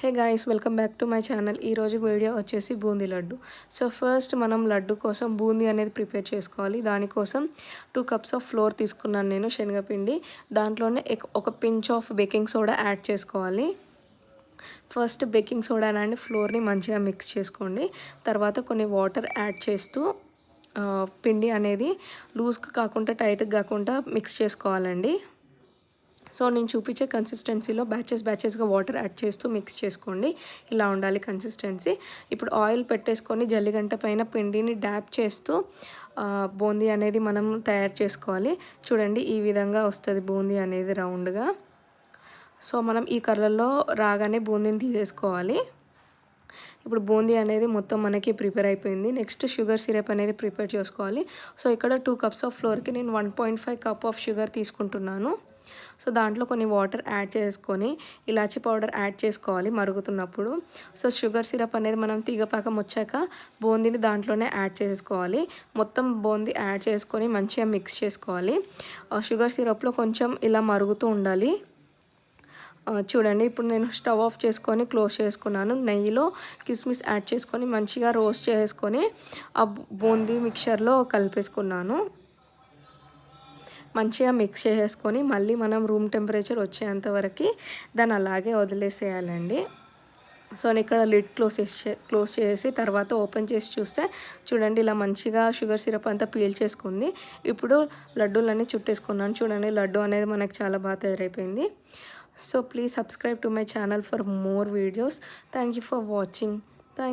Hey guys welcome back to my channel ఈరోజు video వచ్చేసి boondi laddu. So first మనం లడ్డు కోసం బూందీ అనేది ప్రిపేర్ చేసుకోవాలి. దానికోసం టూ కప్స్ ఆఫ్ ఫ్లోర్ తీసుకున్నాను నేను శనగపిండి. దాంట్లోనే ఎక్- ఒక pinch of baking soda add చేసుకోవాలి. ఫస్ట్ బేకింగ్ సోడా అండ్ ఫ్లోర్ని మంచిగా మిక్స్ చేసుకోండి. తర్వాత కొన్ని వాటర్ యాడ్ చేస్తూ పిండి అనేది లూజ్గా కాకుండా టైట్గా కాకుండా మిక్స్ చేసుకోవాలండి. సో నేను చూపించే కన్సిస్టెన్సీలో బ్యాచెస్ బ్యాచెస్గా వాటర్ యాడ్ చేస్తూ మిక్స్ చేసుకోండి. ఇలా ఉండాలి కన్సిస్టెన్సీ ఇప్పుడు ఆయిల్ పెట్టేసుకొని జల్లిగంట పైన పిండిని డ్యాప్ చేస్తూ బూందీ అనేది మనం తయారు చేసుకోవాలి. చూడండి ఈ విధంగా వస్తుంది బూందీ అనేది రౌండ్గా. సో మనం ఈ కర్రల్లో రాగానే బూందీని తీసేసుకోవాలి. ఇప్పుడు బూందీ అనేది మొత్తం మనకి ప్రిపేర్ అయిపోయింది. నెక్స్ట్ షుగర్ సిరప్ అనేది ప్రిపేర్ చేసుకోవాలి. సో ఇక్కడ టూ కప్స్ ఆఫ్ ఫ్లోర్కి నేను one point five cup of sugar తీసుకుంటున్నాను. సో దాంట్లో కొన్ని వాటర్ యాడ్ చేసుకొని ఇలాచి పౌడర్ యాడ్ చేసుకోవాలి మరుగుతున్నప్పుడు. సో షుగర్ సిరప్ అనేది మనం తీగపాకం వచ్చాక బూందీని దాంట్లోనే యాడ్ చేసుకోవాలి. మొత్తం బూందీ యాడ్ చేసుకొని మంచిగా మిక్స్ చేసుకోవాలి. ఆ షుగర్ సిరప్లో కొంచెం ఇలా మరుగుతూ ఉండాలి. చూడండి ఇప్పుడు నేను స్టవ్ ఆఫ్ చేసుకొని క్లోజ్ చేసుకున్నాను. నెయ్యిలో కిస్మిస్ యాడ్ చేసుకొని మంచిగా రోస్ట్ చేసుకొని ఆ బూందీ మిక్చర్లో కలిపేసుకున్నాను. మంచిగా మిక్స్ చేసేసుకొని మళ్ళీ మనం రూమ్ టెంపరేచర్ వచ్చేంత వరకు దాన్ని అలాగే వదిలేసేయాలండి. సో నేను ఇక్కడ లిడ్ క్లోజ్ చేసి క్లోజ్ చేసి తర్వాత ఓపెన్ చేసి చూస్తే చూడండి ఇలా మంచిగా షుగర్ సిరప్ అంతా పీల్ చేసుకుంది. ఇప్పుడు లడ్డూలన్నీ చుట్టేసుకున్నాను. చూడండి లడ్డు అనేది మనకు చాలా బాగా తయారైపోయింది. So please subscribe to my channel for more videos thank you for watching